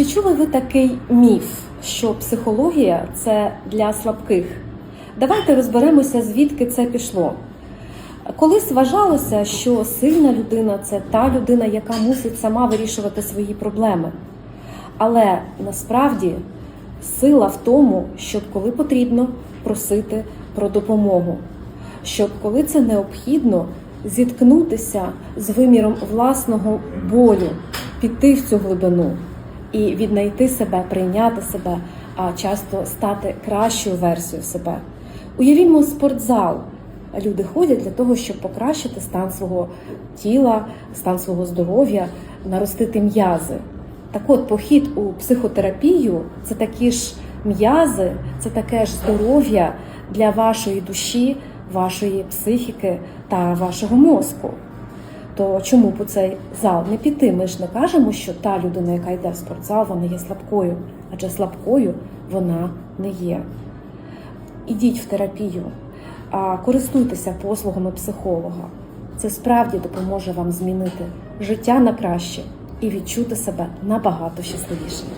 Чи чули ви такий міф, що психологія це для слабких? Давайте розберемося, звідки це пішло. Колись вважалося, що сильна людина це та людина, яка мусить сама вирішувати свої проблеми. Але насправді сила в тому, щоб коли потрібно просити про допомогу, щоб коли це необхідно, зіткнутися з виміром власного болю, піти в цю глибину і віднайти себе, прийняти себе, а часто стати кращою версією себе. Уявімо спортзал. Люди ходять для того, щоб покращити стан свого тіла, стан свого здоров'я, наростити м'язи. Так от, похід у психотерапію це такі ж м'язи, це таке ж здоров'я для вашої душі, вашої психіки та вашого мозку. То чому б у цей зал не піти? Ми ж не кажемо, що та людина, яка йде в спортзал, вона є слабкою, адже слабкою вона не є. Ідіть в терапію, користуйтеся послугами психолога. Це справді допоможе вам змінити життя на краще і відчути себе набагато щасливішим.